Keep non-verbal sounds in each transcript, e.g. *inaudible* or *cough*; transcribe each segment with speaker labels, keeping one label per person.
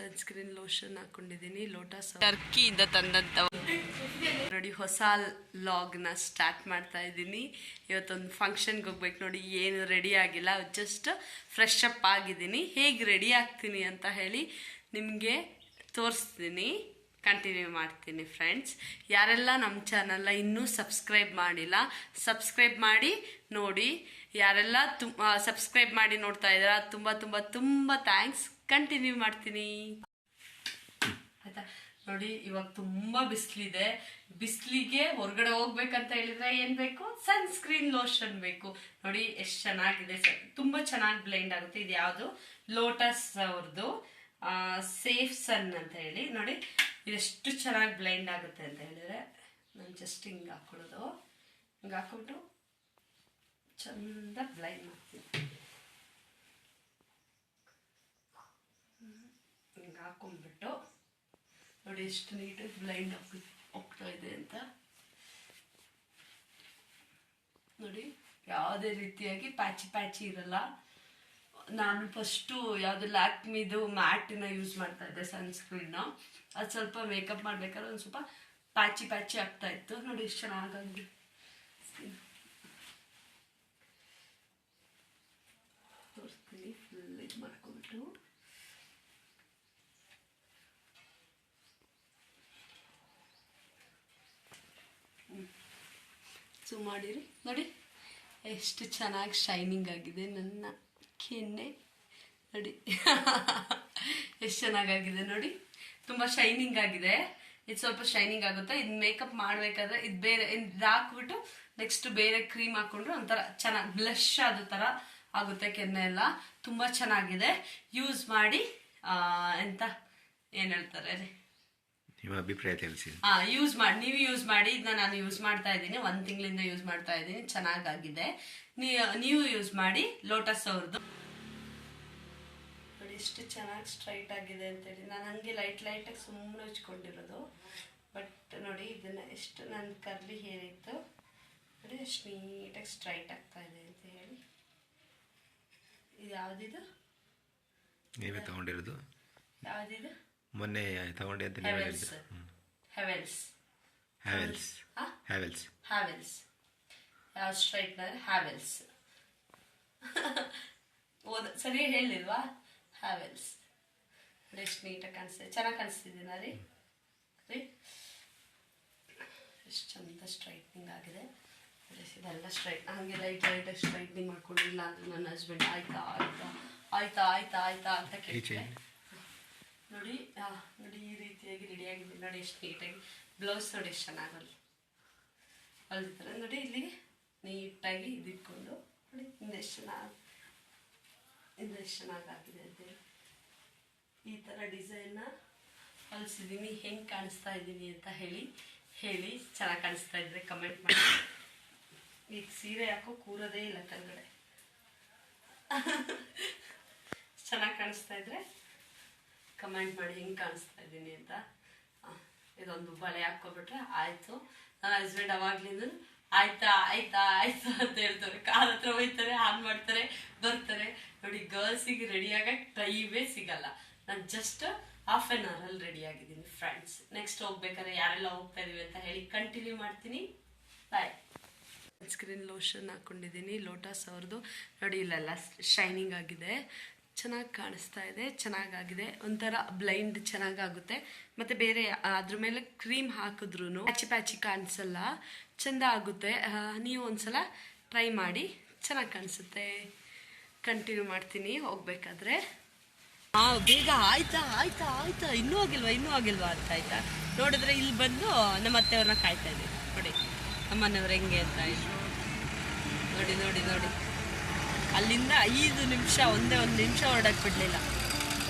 Speaker 1: Sunscreen lotion ಹಾಕೊಂಡಿದ್ದೀನಿ Lotus ಟರ್ಕಿಯಿಂದ ತಂದಂತ ನೋಡಿ ಹೊಸ ಲಾಗ್ನ ಸ್ಟಾರ್ಟ್ ಮಾಡ್ತಾ ಇದ್ದೀನಿ. ಇವತ್ತೊಂದು ಫಂಕ್ಷನ್ಗೆ ಹೋಗ್ಬೇಕು ನೋಡಿ ಏನು ರೆಡಿ ಆಗಿಲ್ಲ. ಜಸ್ಟ್ ಫ್ರೆಶ್ ಅಪ್ ಆಗಿದ್ದೀನಿ. ಹೇಗೆ ರೆಡಿ ಆಗ್ತೀನಿ ಅಂತ ಹೇಳಿ ನಿಮಗೆ ತೋರಿಸ್ತೀನಿ. ಕಂಟಿನ್ಯೂ ಮಾಡ್ತೀನಿ ಫ್ರೆಂಡ್ಸ್ ಯಾರೆಲ್ಲ ನಮ್ಮ ಚಾನಲ್ನ ಇನ್ನೂ ಸಬ್ಸ್ಕ್ರೈಬ್ ಮಾಡಿಲ್ಲ ಸಬ್ಸ್ಕ್ರೈಬ್ ಮಾಡಿ, ನೋಡಿ. ಯಾರೆಲ್ಲ ತುಂಬ ಸಬ್ಸ್ಕ್ರೈಬ್ ಮಾಡಿ ನೋಡ್ತಾ ಇದ್ದೀರಾ, ತುಂಬ ತುಂಬ ತುಂಬ ಥ್ಯಾಂಕ್ಸ್ ಕಂಟಿನ್ಯೂ ಮಾಡ್ತೀನಿ. ಆಯ್ತಾ? ನೋಡಿ, ಇವಾಗ ತುಂಬ ಬಿಸಿಲಿದೆ. ಬಿಸಿಲಿಗೆ ಹೊರಗಡೆ ಹೋಗ್ಬೇಕಂತ ಹೇಳಿದ್ರೆ ಏನ್ ಬೇಕು? ಸನ್ಸ್ಕ್ರೀನ್ ಲೋಷನ್ ಬೇಕು. ನೋಡಿ, ಎಷ್ಟು ಚೆನ್ನಾಗಿದೆ. ತುಂಬಾ ಚೆನ್ನಾಗಿ ಬ್ಲೆಂಡ್ ಆಗುತ್ತೆ. ಇದು ಯಾವುದು ಲೋಟಸ್ ಅವ್ರದ್ದು ಸೇಫ್ ಸನ್ ಅಂತ ಹೇಳಿ. ನೋಡಿ ಇದೆಷ್ಟು ಚೆನ್ನಾಗಿ ಬ್ಲೈಂಡ್ ಆಗುತ್ತೆ ಅಂತ ಹೇಳಿದ್ರೆ, ನಾನು ಜಸ್ಟ್ ಹಿಂಗೆ ಹಾಕ್ಕೊಳ್ಳೋದು ಹಿಂಗೆ ಹಾಕ್ಬಿಟ್ಟು ಚಂದ ಬ್ಲೈಂಡ್ ಮಾಡ್ತೀನಿ. ಹಿಂಗೆ ಹಾಕೊಂಡ್ಬಿಟ್ಟು ನೋಡಿ ಎಷ್ಟು ನೀಟಾಗಿ ಬ್ಲೈಂಡ್ ಹೋಗಿ ಹೋಗ್ತಾ ಇದೆ ಅಂತ. ನೋಡಿ, ಯಾವುದೇ ರೀತಿಯಾಗಿ ಪ್ಯಾಚಿ ಪ್ಯಾಚಿ ಇರಲ್ಲ. ನಾನು ಫಸ್ಟು ಯಾವುದು ಲ್ಯಾಕ್ಮಿದು ಮ್ಯಾಟಿನ ಯೂಸ್ ಮಾಡ್ತಾ ಇದ್ದೆ ಸನ್ಸ್ಕ್ರೀನ್ ಅದು ಸ್ವಲ್ಪ ಮೇಕಪ್ ಮಾಡ್ಬೇಕಾದ್ರೆ ಒಂದು ಸ್ವಲ್ಪ ಪ್ಯಾಚಿ ಪ್ಯಾಚಿ ಆಗ್ತಾ ಇತ್ತು. ನೋಡಿ ಎಷ್ಟು ಚೆನ್ನಾಗಿ ತೋರಿಸ್ತೀನಿ ಫುಲ್ ಮಾಡಿರಿ. ನೋಡಿ, ಎಷ್ಟು ಚೆನ್ನಾಗಿ ಶೈನಿಂಗ್ ಆಗಿದೆ ನನ್ನ. ಕೆನ್ನೆ. ನೋಡಿ. *laughs* ಎಷ್ಟು ಚೆನ್ನಾಗಾಗಿದೆ ನೋಡಿ. ತುಂಬ ಶೈನಿಂಗ್ ಆಗಿದೆ. ಇದು ಸ್ವಲ್ಪ ಶೈನಿಂಗ್ ಆಗುತ್ತೆ. ಇದು ಮೇಕಪ್ ಮಾಡಬೇಕಾದ್ರೆ ಇದು ಬೇರೆ ಇದು ಹಾಕ್ಬಿಟ್ಟು ನೆಕ್ಸ್ಟ್ ಬೇರೆ ಕ್ರೀಮ್ ಹಾಕೊಂಡ್ರು ಒಂಥರ ಚೆನ್ನಾಗಿ ಬ್ಲಶ್ ಆದ ಥರ ಆಗುತ್ತೆ ಕೆನ್ನೆ ಎಲ್ಲ. ತುಂಬ ಚೆನ್ನಾಗಿದೆ. ಯೂಸ್ ಮಾಡಿ ಎಂತ ಏನು ಹೇಳ್ತಾರೆ
Speaker 2: ನಿಮ್ಮ ಅಭಿಪ್ರಾಯ ತಿಳಿಸಿ.
Speaker 1: ಹಾ ಯೂಸ್ ಮಾಡಿ ನೀವು ಯೂಸ್ ಮಾಡಿ ಇದನ್ನ ನಾನು ಯೂಸ್ ಮಾಡ್ತಾ ಇದ್ದೀನಿ. ಒಂದ್ ತಿಂಗಳಿಂದ ಯೂಸ್ ಮಾಡ್ತಾ ಇದ್ದೀನಿ. ಚೆನ್ನಾಗಾಗಿದೆ. ನೀವು ಯೂಸ್ ಮಾಡಿ ಲೋಟಸ್ ಅವ್ರದ್ದು ಎಷ್ಟು ಚೆನ್ನಾಗಿ ಸ್ಟ್ರೈಟ್ ಆಗಿದೆ ಅಂತೇಳಿ. ನಾನು ಹಂಗೆ ಲೈಟ್ ಲೈಟಾಗಿ ಸುಮ್ಮನೆ ಹಚ್ಕೊಂಡಿರೋದು ಬಟ್ ನೋಡಿ ಇದನ್ನು ಎಷ್ಟು ನನ್ನ ಕರ್ಲಿ ಹೇರ್ ಇತ್ತು ನೋಡಿ ಎಷ್ಟು ನೀಟಾಗಿ ಸ್ಟ್ರೈಟ್ ಆಗ್ತಾ ಇದೆ ಅಂತ ಹೇಳಿ. ಇದು ಯಾವುದಿದು
Speaker 2: ನೀವೇ ತಗೊಂಡಿರೋದು?
Speaker 1: ಯಾವುದಿದು?
Speaker 2: ಮೊನ್ನೆ ತಗೊಂಡೆ ಅಂತ
Speaker 1: ಹೆವೆಲ್ಸ್ ಹೆವೆಲ್ಸ್
Speaker 2: ಹ್ಯಾವೆಲ್ಸ್
Speaker 1: ಹಾ?
Speaker 2: ಹ್ಯಾವೆಲ್ಸ್
Speaker 1: ಹ್ಯಾವೆಲ್ಸ್ ಯಾವ ಸ್ಟ್ರೈಟ್ನರ್ ಹ್ಯಾವೆಲ್ಸ್ ಓದ ಸರಿ ಹೇಳಿಲ್ವಾ ಹ್ಯಾವೆಲ್ಸ್ ಎಷ್ಟು ನೀಟಾಗಿ ಕಾಣಿಸ್ತಿದೆ ಚೆನ್ನಾಗಿ ಕಾಣಿಸ್ತಿದ್ದೀನ ರೀ? ರೀ? ಎಷ್ಟು ಚಂದ ಸ್ಟ್ರೈಟ್ನಿಂಗ್ ಆಗಿದೆ. ಇದೆಲ್ಲ ಸ್ಟ್ರೈಟ್ ಹಾಗೆ ಲೈಟ್ ಲೈಟಾಗಿ ಸ್ಟ್ರೈಟ್ನಿಂಗ್ ಮಾಡ್ಕೊಂಡಿಲ್ಲ ಅಂದ್ರೆ ನನ್ನ ಹಸ್ಬೆಂಡ್ ಆಯ್ತಾ ಆಯ್ತಾ ಆಯ್ತಾ ಆಯ್ತಾ ಆಯ್ತಾ ಅಂತ ಕೇಳಿದೆ ನೋಡಿ ನೋಡಿ ಈ ರೀತಿಯಾಗಿ ರೆಡಿ ಆಗಿದೆ. ನೋಡಿ ಎಷ್ಟು ನೀಟಾಗಿ ಬ್ಲೌಸ್ ನೋಡಿ ಎಷ್ಟು ಚೆನ್ನಾಗಲ್ಲ ಅಲ್ಲಿ ನೋಡಿ ಇಲ್ಲಿ ನೀಟಾಗಿ ಇದಿಟ್ಕೊಂಡು ನೋಡಿ ಇನ್ನೆಷ್ಟು ಎಷ್ಟು ಚೆನ್ನಾಗಿ ಹಿಂದೆ ಎಷ್ಟು ಚೆನ್ನಾಗಾಗಿದೆ ಅಂತೇಳಿ ಈ ಥರ ಡಿಸೈನ್ನ ಹೊಲಿಸಿದ್ದೀನಿ ಹೆಂಗೆ ಕಾಣಿಸ್ತಾ ಇದ್ದೀನಿ ಅಂತ ಹೇಳಿ ಹೇಳಿ ಚೆನ್ನಾಗಿ ಕಾಣಿಸ್ತಾ ಇದ್ದರೆ ಕಮೆಂಟ್ ಮಾಡಿ. ಈಗ ಸೀರೆ ಯಾಕೋ ಕೂರೋದೇ ಇಲ್ಲ ಕೆಳಗಡೆ *laughs* ಚೆನ್ನಾಗಿ ಕಾಣಿಸ್ತಾ ಇದ್ರೆ ಕಮೆಂಟ್ ಮಾಡಿ ಹೆಂಗೆ ಕಾಣಿಸ್ತಾ ಇದ್ದೀನಿ ಅಂತ. ಇದೊಂದು ಬಳೆ ಹಾಕ್ಕೊಬಿಟ್ರೆ ಆಯಿತು. ನನ್ನ ಹಸ್ಬೆಂಡ್ ಅವಾಗ್ಲಿಂದ ಆಯ್ತಾ ಆಯ್ತಾ ಆಯ್ತಾ ಅಂತ ಹೇಳ್ತಾರೆ. ಕಾರ್ ಹತ್ರ ಹೋಯ್ತಾರೆ ಆನ್ ಮಾಡ್ತಾರೆ, ಬರ್ತಾರೆ. ನೋಡಿ ಗರ್ಲ್ಸಿಗೆ ರೆಡಿ ಆಗಕ್ಕೆ ಟೈಮೇ ಸಿಗಲ್ಲ. ನಾನು ಜಸ್ಟ್ ಹಾಫ್ ಆನ್ ಅವರಲ್ಲಿ ರೆಡಿ ಆಗಿದ್ದೀನಿ ಫ್ರೆಂಡ್ಸ್ ನೆಕ್ಸ್ಟ್ ಹೋಗ್ಬೇಕಾದ್ರೆ ಯಾರೆಲ್ಲ ಹೋಗ್ತಾ ಇದೀವಿ ಅಂತ ಹೇಳಿ ಕಂಟಿನ್ಯೂ ಮಾಡ್ತೀನಿ. ಬಾಯ್ ಸ್ಕ್ರೀನ್ ಲೋಷನ್ ಹಾಕೊಂಡಿದ್ದೀನಿ ಲೋಟಸ್ ಅವ್ರದ್ದು ನೋಡಿ, ಇಲ್ಲೆಲ್ಲ ಶೈನಿಂಗ್ ಆಗಿದೆ. ಚೆನ್ನಾಗಿ ಕಾಣಿಸ್ತಾ ಇದೆ ಚೆನ್ನಾಗಾಗಿದೆ ಒಂಥರ ಬ್ಲೈಂಡ್ ಚೆನ್ನಾಗಾಗುತ್ತೆ ಮತ್ತು ಬೇರೆ, ಅದ್ರ ಮೇಲೆ ಕ್ರೀಮ್ ಹಾಕಿದ್ರು ಪ್ಯಾಚಿ ಪ್ಯಾಚಿ ಕಾಣಿಸಲ್ಲ. ಚೆಂದ ಆಗುತ್ತೆ. ಆ, ನೀವು ಒಂದ್ಸಲ ಟ್ರೈ ಮಾಡಿ ಚೆನ್ನಾಗಿ ಕಾಣಿಸುತ್ತೆ. ಕಂಟಿನ್ಯೂ ಮಾಡ್ತೀನಿ ಹೋಗ್ಬೇಕಾದ್ರೆ. ಹಾ ಬೇಗ ಆಯ್ತಾ ಆಯ್ತಾ ಆಯ್ತಾ. ಇನ್ನೂ ಆಗಿಲ್ವಾ ಇನ್ನೂ ಆಗಿಲ್ವಾ ಅಂತ ಆಯ್ತಾ? ನೋಡಿದ್ರೆ ಇಲ್ಲಿ ಬಂದು ನಮ್ಮ ಅತ್ತೆಯವ್ರನ್ನ ಕಾಯ್ತಾ ಇದ್ದೀವಿ. ನೋಡಿ ನಮ್ಮನೆಯವ್ರು ಹೆಂಗೆ ಅಂತ ನೋಡಿ ನೋಡಿ ನೋಡಿ. ಅಲ್ಲಿಂದ ಐದು ನಿಮಿಷ ಒಂದೇ ಒಂದು ನಿಮಿಷ ಹೊರಡಕ್ಕೆ ಬಿಡಲಿಲ್ಲ.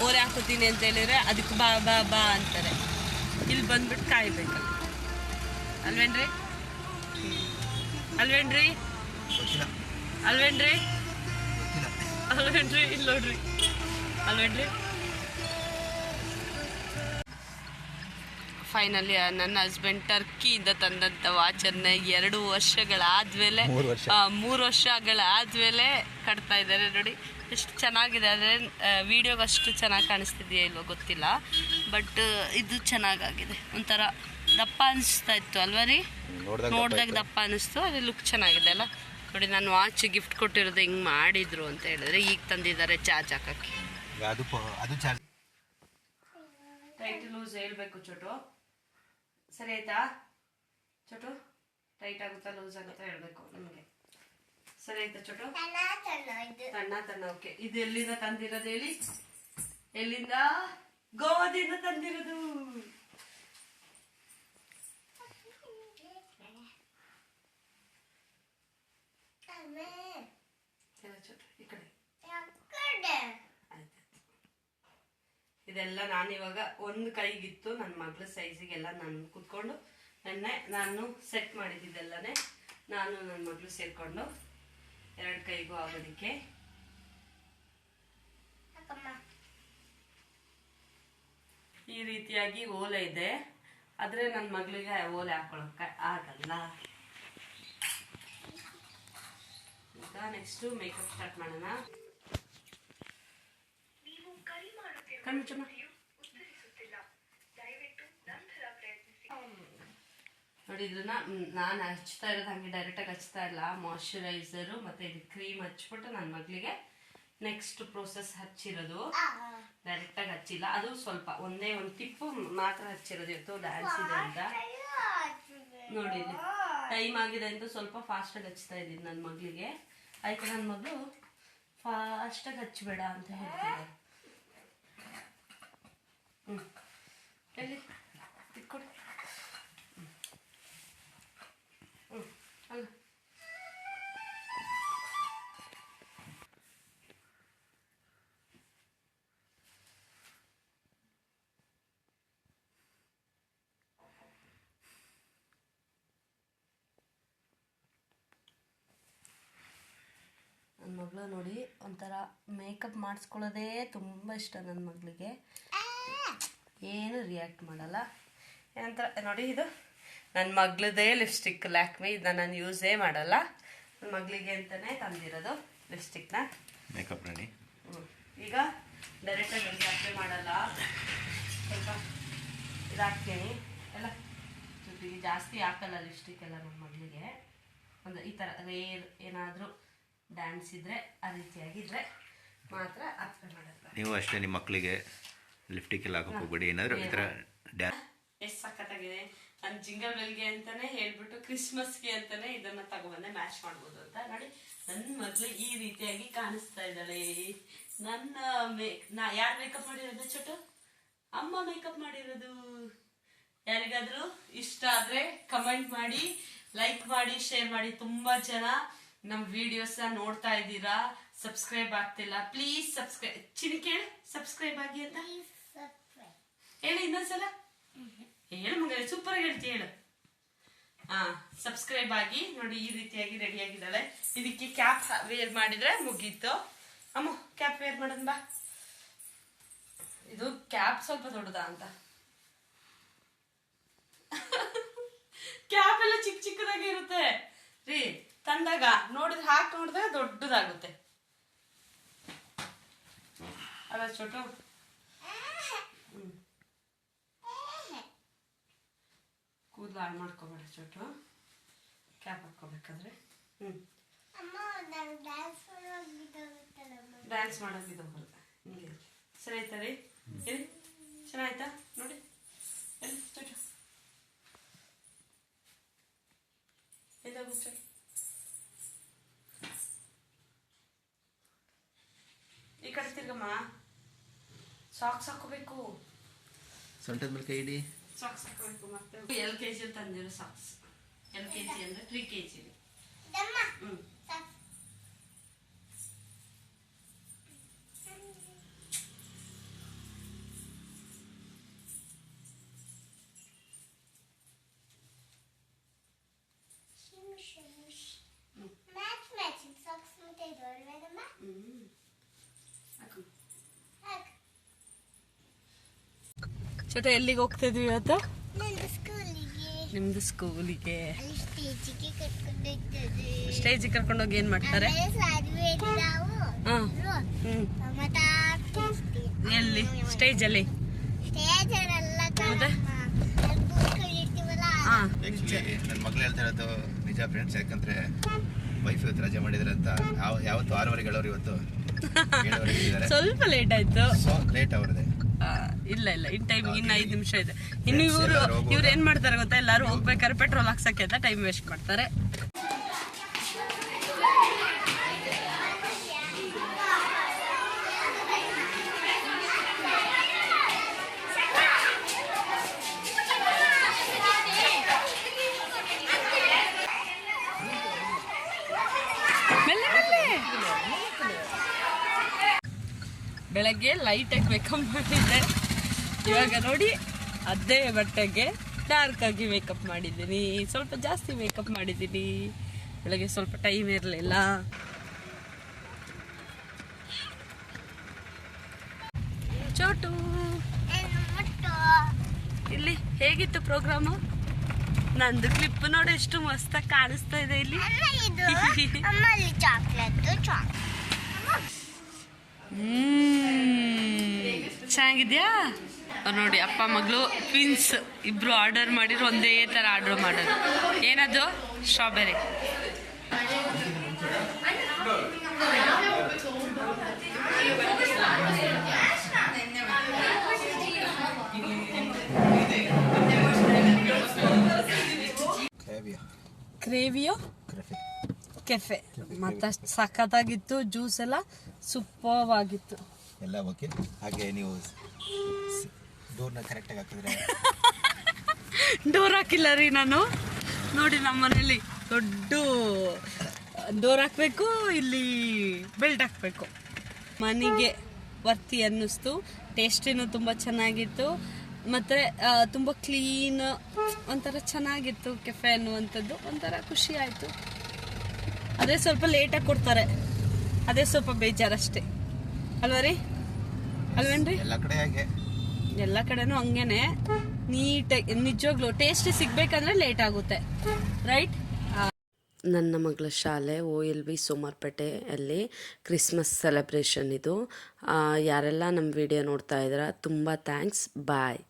Speaker 1: ಓರೆ ಹಾಕೋತೀನಿ ಅಂತ ಹೇಳಿದ್ರೆ ಅದಕ್ಕೆ ಬಾ ಬಾ ಬಾ ಅಂತಾರೆ. ಇಲ್ಲಿ ಬಂದ್ಬಿಟ್ಟು ಕಾಯ್ಬೇಕು. ಅಲ್ವೇನ್ರಿ? ಅಲ್ವೇನ್ರಿ? ಅಲ್ವೇನ್ರಿ? ಅಲ್ವೇನ್ರಿ? ಇಲ್ಲ ನೋಡ್ರಿ. ಅಲ್ವೇನ್ರಿ? ಫೈನಲಿ ನನ್ನ ಹಸ್ಬೆಂಡ್ ಟರ್ಕಿಯಿಂದ ತಂದಂಥ ವಾಚನ್ನ ಎರಡು ವರ್ಷಗಳಾದ್ಮೇಲೆ
Speaker 2: ಮೂರು
Speaker 1: ವರ್ಷಗಳಾದ್ಮೇಲೆ ಕಟ್ತಾ ಇದ್ದಾರೆ ನೋಡಿ. ಎಷ್ಟು ಚೆನ್ನಾಗಿದೆ ಆದರೆ ವಿಡಿಯೋ ಅಷ್ಟು ಚೆನ್ನಾಗಿ ಕಾಣಿಸ್ತಿದೆಯಾ ಇಲ್ವೋ ಗೊತ್ತಿಲ್ಲ. ಬಟ್ ಇದು ಚೆನ್ನಾಗಾಗಿದೆ. ಒಂಥರ ದಪ್ಪ ಅನಿಸ್ತಾ ಇತ್ತು ಅಲ್ವಾ ರೀ?
Speaker 2: ನೋಡ್ದಾಗ
Speaker 1: ದಪ್ಪ ಅನಿಸ್ತು ಅದೇ ಲುಕ್ ಚೆನ್ನಾಗಿದೆ ಅಲ್ಲ? ನೋಡಿ ನಾನು ವಾಚ್ ಗಿಫ್ಟ್ ಕೊಟ್ಟಿರೋದು ಹಿಂಗೆ ಮಾಡಿದ್ರು ಅಂತ ಹೇಳಿದ್ರೆ ಈಗ ತಂದಿದ್ದಾರೆ ಚಾರ್ಜ್ ಹಾಕಕ್ಕೆ.
Speaker 2: ಅದು ಅದು ಚಾರ್ಜ್
Speaker 1: ಟೈಟ್ ಲೂಸ್ ಹೇಳ್ಬೇಕು ಚೋಟು. ಸರಿ ಆಯ್ತಾ? ಚೋಟು ಟೈಟ್ ಆಗುತ್ತಾ ಲೂಸ್ ಆಗುತ್ತಾ ಹೇಳ್ಬೇಕು ನಿಮಗೆ. ಸರಿ ಆಯ್ತಾ ಚೋಟು? ತಣ್ಣ ತಣ್ಣ ಓಕೆ ಇದು ಎಲ್ಲಿಂದ ತಂದಿರೋದು ಹೇಳಿ? ಎಲ್ಲಿಂದ? ಗೋವಾದಿಂದ ತಂದಿರೋದು ಎಲ್ಲ ಚೋಟು ಈ ನಾನು ಇವಾಗ ಇದೆಲ್ಲ ನಾನಿವಾಗ ಒಂದು ಕೈಗಿತ್ತು ನನ್ನ ಮಗಳ ಸೈಜಿಗೆಲ್ಲ ನಾನು ಕುತ್ಕೊಂಡು ನೆನ್ನೆ ನಾನು ಸೆಟ್ ಮಾಡಿದ್ದಿದ್ದೆಲ್ಲನೇ ನಾನು ನನ್ನ ಮಗಳು ಸೇರಿಕೊಂಡು ಎರಡು ಕೈಗೂ ಆಗೋದಕ್ಕೆ. ಈ ರೀತಿಯಾಗಿ ಓಲೆ ಇದೆ. ಆದರೆ ನನ್ನ ಮಗಳಿಗೆ ಓಲೆ ಹಾಕೊಳಕ್ಕೆ ಆಗಲ್ಲ ಈಗ ನೆಕ್ಸ್ಟು ಮೇಕಪ್ ಸ್ಟಾರ್ಟ್ ಮಾಡೋಣ. ನೋಡಿ ಇದನ್ನ ನಾನು ಹಚ್ತಾ ಇರೋದು ಹಂಗೆ ಡೈರೆಕ್ಟಾಗಿ ಹಚ್ತಾ ಇಲ್ಲ. ಮಾಯಶ್ಚರೈಸರು ಮತ್ತೆ ಇದು ಕ್ರೀಮ್ ಹಚ್ಬಿಟ್ಟು ನನ್ನ ಮಗಳಿಗೆ ನೆಕ್ಸ್ಟ್ ಪ್ರೋಸೆಸ್ ಹಚ್ಚಿರೋದು. ಡೈರೆಕ್ಟಾಗಿ ಹಚ್ಚಿಲ್ಲ. ಅದು ಸ್ವಲ್ಪ ಒಂದೇ ಒಂದು ಟಿಪ್ಪು ಮಾತ್ರ ಹಚ್ಚಿರೋದು ಇವತ್ತು ಡ್ಯಾನ್ಸ್ ಇದೆ ಅಂತ. ನೋಡಿ ಟೈಮ್ ಆಗಿದೆ ಅಂತ ಸ್ವಲ್ಪ ಫಾಸ್ಟಾಗಿ ಹಚ್ತಾ ಇದ್ದೀನಿ ನನ್ನ ಮಗಳಿಗೆ. ಆಯ್ತು ನನ್ನ ಮಗಳು ಫಾಸ್ಟಾಗಿ ಹಚ್ಚಬೇಡ ಅಂತ ಹೇಳ್ತಾರೆ ಹ್ಞೂ ಮಗಳು ನೋಡಿ ಒಂಥರ ಮೇಕಪ್ ಮಾಡಿಸ್ಕೊಳ್ಳೋದೇ ತುಂಬ ಇಷ್ಟ ನನ್ನ ಮಗಳಿಗೆ. ಏನು ರಿಯಾಕ್ಟ್ ಮಾಡಲ್ಲ. ಏನಂತ ನೋಡಿ ಇದು. ನನ್ನ ಮಗಳದೇ ಲಿಪ್ಸ್ಟಿಕ್ ಲ್ಯಾಕ್ಮಿ ಇದನ್ನ ನಾನು ಯೂಸೇ ಮಾಡಲ್ಲ. ನನ್ನ ಮಗಳಿಗೆ ಅಂತಲೇ ತಂದಿರೋದು ಲಿಪ್ಸ್ಟಿಕ್ನ
Speaker 2: ಮೇಕಪ್ ರೆಡಿ.
Speaker 1: ಈಗ ಡೈರೆಕ್ಟಾಗಿ ನನಗೆ ಅಪ್ಲೈ ಮಾಡಲ್ಲ. ಸ್ವಲ್ಪ ಇದಾಕ್ತೀನಿ ಎಲ್ಲ ಜೊತೆಗೆ ಜಾಸ್ತಿ ಹಾಕಲ್ಲ ಲಿಪ್ಸ್ಟಿಕ್ ಎಲ್ಲ ನನ್ನ ಮಗಳಿಗೆ. ಒಂದು ಈ ಥರ ರೇರ್ ಏನಾದರೂ ಡ್ಯಾನ್ಸ್ ಇದ್ದರೆ ಆ ರೀತಿಯಾಗಿದ್ರೆ ಮಾತ್ರ ಅಪ್ಲೈ ಮಾಡೋದು
Speaker 2: ನೀವು ಅಷ್ಟೇ ನಿಮ್ಮ ಮಕ್ಕಳಿಗೆ ಲಿಫ್ಟಿಕ್ ಎಲ್ಲ ಹೋಗ್ಬಿಡಿ. ಏನಾದರೂ ಈ ಥರ ಡ್ಯಾ
Speaker 1: ಎಷ್ಟು ಸಖತ್ತಾಗಿದೆ. ನಾನು ಜಿಂಗಲ್ ಬೆಲ್ಗೆ ಅಂತಾನೆ ಹೇಳ್ಬಿಟ್ಟು ಕ್ರಿಸ್ಮಸ್ಗೆ ಅಂತಾನೆ ಇದನ್ನ ತಗೊಬಂದೆ ಮ್ಯಾಚ್ ಮಾಡ್ಬೋದು ಅಂತ ನೋಡಿ. ನನ್ನ ಮಗಳು ಈ ರೀತಿಯಾಗಿ ಕಾಣಿಸ್ತಾ ಇದ್ದಾಳೆ. ನನ್ನ ಮೇಕ್ ನಾ ಯಾರು ಮೇಕಪ್ ಮಾಡಿರೋದು ಚೋಟು ಅಮ್ಮ ಮೇಕಪ್ ಮಾಡಿರೋದು. ಯಾರಿಗಾದ್ರೂ ಇಷ್ಟ ಆದ್ರೆ ಕಮೆಂಟ್ ಮಾಡಿ ಲೈಕ್ ಮಾಡಿ ಶೇರ್ ಮಾಡಿ. ತುಂಬಾ ಜನ ನಮ್ಮ ವಿಡಿಯೋಸ್ ನೋಡ್ತಾ ಇದ್ದೀರಾ? ಸಬ್ಸ್ಕ್ರೈಬ್ ಆಗ್ತಿಲ್ಲ. ಪ್ಲೀಸ್ ಸಬ್ಸ್ಕ್ರೈಬ್ ಚಿನ್ನಿ ಕೇಳಿ. ಸಬ್ಸ್ಕ್ರೈಬ್ ಆಗಿ ಅಂತ. ಹೇಳಿ ಇನ್ನೊಂದ್ಸಲ. ಹೇಳು ಮಗ ಸೂಪರ್ ಆಗಿ ಹೇಳ್ತಿ ಹೇಳು. ಹಾ ಸಬ್ಸ್ಕ್ರೈಬ್ ಆಗಿ ನೋಡಿ ಈ ರೀತಿಯಾಗಿ ರೆಡಿ ಆಗಿದ್ದಾಳೆ. ಇದಕ್ಕೆ ಕ್ಯಾಪ್ ವೇರ್ ಮಾಡಿದ್ರೆ ಮುಗೀತು. ಅಮ್ಮ ಕ್ಯಾಪ್ ವೇರ್ ಮಾಡೋಣ ಬಾ. ಇದು ಕ್ಯಾಪ್ ಸ್ವಲ್ಪ ದೊಡ್ಡದಾ ಅಂತ. *laughs* ಕ್ಯಾಪ್ ಎಲ್ಲ ಚಿಕ್ಕ ಚಿಕ್ಕದಾಗಿ ಇರುತ್ತೆ. ರೀ ತಂದಾಗ ನೋಡಿದ್ರೆ ಹಾಕಿ ನೋಡಿದ್ರೆ ದೊಡ್ಡದಾಗುತ್ತೆ. ಅಲ್ಲ ಚೋಟು. ಕೂದಲು ಹಾಳು ಮಾಡ್ಕೋಬೇಡ ಚೋಟು. ಕ್ಯಾಪ್ ಹಾಕೋಬೇಕಾದ್ರೆ ಹ್ಞೂ ಡ್ಯಾನ್ಸ್ ಮಾಡೋದಿದ್ದು ಬರುತ್ತೆ. ಸರಿ ಆಯ್ತಾ ರೀ? ಚೆನ್ನಾಯ್ತಾ? ಸಾಕ್ಸ್ ಹಾಕೋಬೇಕು
Speaker 2: ಸೊಂಟದ ಮೇಲೆ ಕೈ ಇಡಿ.
Speaker 1: ಸಾಕ್ಸ್ ಹಾಕೋಬೇಕು ಮತ್ತೆ. ಎಲ್ ಕೆ ಜಿ ತಂದಿರೋ ಸಾಕ್ಸ್. ಎಲ್ ಕೆ ಜಿ ಅಂದ್ರೆ ತ್ರೀ ಕೆ ಜಿ ಹ್ಞೂ ಚೋಟ ಎಲ್ಲಿಗೆ ಹೋಗ್ತಾ ಇದ್ವಿ ಇವತ್ತು? ನಿಮ್ದು ಸ್ಕೂಲಿಗೆ.
Speaker 3: ಸ್ಟೇಜ್ ಸ್ಟೇಜಿಗೆ
Speaker 1: ಹೋಗಿ ಏನ್ ಮಾಡ್ತಾರೆ? ಎಲ್ಲಿ?
Speaker 3: ಸ್ಟೇಜ್ ಅಲ್ಲಿ
Speaker 2: ನನ್ನ ಮಗಳು ಹೇಳ್ತಾ ಇರೋದು ನಿಜ ಫ್ರೆಂಡ್ಸ್ ಯಾಕಂದ್ರೆ ವೈಫ್ ಇವತ್ತು ರಜೆ ಮಾಡಿದ್ರೆ ಅಂತ. ಯಾವ- ಯಾವತ್ತು ಆರೂವರೆಗೆ ಹೇಳೋರು ಇವತ್ತು. *laughs*
Speaker 1: ಸ್ವಲ್ಪ ಲೇಟ್ ಆಯ್ತು.
Speaker 2: ಸೊ ಲೇಟ್ ಅವ್ರದ್ದೆ.
Speaker 1: ಇಲ್ಲ ಇಲ್ಲ. ಇನ್ ಟೈಮ್ ಇನ್ನ ಐದು ನಿಮಿಷ ಇದೆ. ಇನ್ನು ಇವರು ಇವ್ರು ಏನ್ ಮಾಡ್ತಾರೆ ಗೊತ್ತಾ? ಎಲ್ಲಾರು ಹೋಗ್ಬೇಕಾದ್ರೆ ಪೆಟ್ರೋಲ್ ಹಾಕ್ಸಕ್ಕೆ ಅಂತ ಟೈಮ್ ವೇಸ್ಟ್ ಮಾಡ್ತಾರೆ. ಬೆಳಗ್ಗೆ ಲೈಟಾಗಿ ಮೇಕಪ್ ಮಾಡಿದ್ದೆ. ಇವಾಗ ನೋಡಿ, ಅದೇ ಬಟ್ಟೆಗೆ ಡಾರ್ಕ್ ಆಗಿ ಮೇಕಪ್ ಮಾಡಿದ್ದೀನಿ. ಸ್ವಲ್ಪ ಜಾಸ್ತಿ ಮೇಕಪ್ ಮಾಡಿದ್ದೀನಿ. ಬೆಳಗ್ಗೆ ಸ್ವಲ್ಪ ಟೈಮ್ ಇರಲಿಲ್ಲ. ಚೋಟು, ಇಲ್ಲಿ ಹೇಗಿತ್ತು ಪ್ರೋಗ್ರಾಮು ನಂದು ಕ್ಲಿಪ್ ನೋಡಿ, ಎಷ್ಟು ಮಸ್ತಾಗಿ ಕಾಣಿಸ್ತಾ ಇದೆ ಇಲ್ಲಿ. ಚೆನ್ನಾಗಿದ್ಯಾ? ನೋಡಿ ಅಪ್ಪ ಮಗಳು ಟ್ವಿನ್ಸ್ ಇಬ್ರು ಆರ್ಡರ್ ಮಾಡಿದ್ರು ಒಂದೇ ಥರ ಆರ್ಡರ್ ಮಾಡೋದು. ಏನದು? Strawberry Cravio cafe. ಮತ್ತಷ್ಟು ಸಖತ್ತಾಗಿತ್ತು ಜ್ಯೂಸ್ ಎಲ್ಲ ಸೂಪರ್ ಆಗಿತ್ತು
Speaker 2: ಎಲ್ಲ ಓಕೆ ಹಾಗೆ ನೀವು ಡೋರ್ನ ಕರೆಕ್ಟಾಗಿ ಹಾಕಿದ್ರೆ.
Speaker 1: ಡೋರ್ ಹಾಕಿಲ್ಲ ರೀ ನಾನು. ನೋಡಿ ನಮ್ಮ ಮನೇಲಿ ದೊಡ್ಡ ಡೋರ್ ಹಾಕ್ಬೇಕು ಇಲ್ಲಿ ಬೆಲ್ಟ್ ಹಾಕ್ಬೇಕು. ಮನೆಗೆ ವರ್ತಿ ಅನ್ನಿಸ್ತು. ಟೇಸ್ಟಿನೂ ತುಂಬ ಚೆನ್ನಾಗಿತ್ತು. ಮತ್ತು ತುಂಬ ಕ್ಲೀನ್ ಒಂಥರ ಚೆನ್ನಾಗಿತ್ತು ಕೆಫೆ ಅನ್ನುವಂಥದ್ದು. ಒಂಥರ ಖುಷಿ ಆಯಿತು. ಅದೇ ಸ್ವಲ್ಪ ಲೇಟಾಗಿ ಕೊಡ್ತಾರೆ. ಅದೇ ಸ್ವಲ್ಪ ಬೇಜಾರಷ್ಟೇ. ಅಲ್ವಾ ರೀ? ಅಲ್ವೇನ್ರಿ?
Speaker 2: ಎಲ್ಲ ಕಡೆ ಹಾಗೆ.
Speaker 1: ಎಲ್ಲ ಕಡೆನೂ ಹಂಗೇನೆ ನೀಟಾಗಿ, ನಿಜವಾಗ್ಲೂ ಟೇಸ್ಟ್ ಸಿಗ್ಬೇಕಂದ್ರೆ ಲೇಟ್ ಆಗುತ್ತೆ. ರೈಟ್ ನನ್ನ ಮಗಳ ಶಾಲೆ, ಓ ಎಲ್ ವಿ ಸೋಮಾರ್ಪೇಟೆಯಲ್ಲಿ ಕ್ರಿಸ್ಮಸ್ ಸೆಲೆಬ್ರೇಷನ್ ಇದು. ಯಾರೆಲ್ಲ ನಮ್ಮ ವಿಡಿಯೋ ನೋಡ್ತಾ ಇದ್ದೀರಾ, ತುಂಬ ಥ್ಯಾಂಕ್ಸ್ ಬಾಯ್